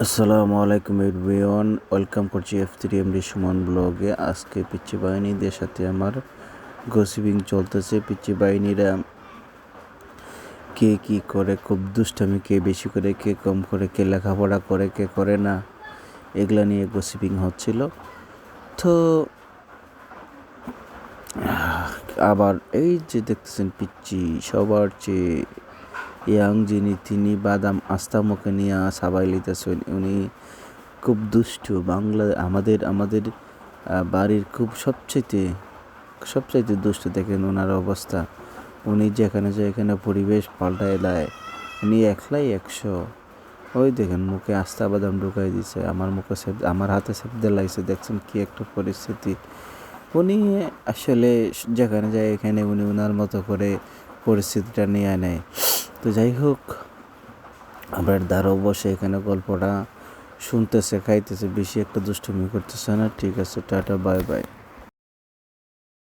আসসালামু আলাইকুম everyone, welcome করছি এফ থ্রি এমডি সুমন ব্লগে। আজকে পিচ্ছি বাহিনীদের সাথে আমার গসিপিং চলতেছে। পিচ্ছি বাহিনীরা কে কি করে, খুব দুষ্টামি, কে বেশি করে, কে কম করে, কে লেখাপড়া করে, কে করে না, এগুলা নিয়ে গসিপিং হচ্ছিল। তো আবার এই যে দেখতেছেন পিচ্ছি সবার চেয়ে ইয়াং যিনি, তিনি বাদাম আস্থা মুখে নিয়ে সাবাই লিতেছেন উনি খুব দুষ্টু। বাংলা আমাদের আমাদের বাড়ির খুব সবচাইতে সবচাইতে দুষ্ট। দেখেন ওনার অবস্থা। উনি যেখানে যেখানে পরিবেশ পাল্টায় দেয়, উনি একলাই একশো। ওই দেখেন মুখে আস্থা বাদাম ঢুকাই দিছে। আমার মুখে সেপ, আমার হাতে সেপ লাগছে দেখছেন কি একটা পরিস্থিতি। উনি আসলে যেখানে যায়, এখানে উনি ওনার মতো করে পরিস্থিতিটা নিয়ে নেয়। তো যাই হোক, আবার দ্বারও বসে এখানে গল্পটা শুনতেছে, খাইতেছে, বেশি একটা দুষ্টুমি করতেছে না, ঠিক আছে, টাটা বাই বাই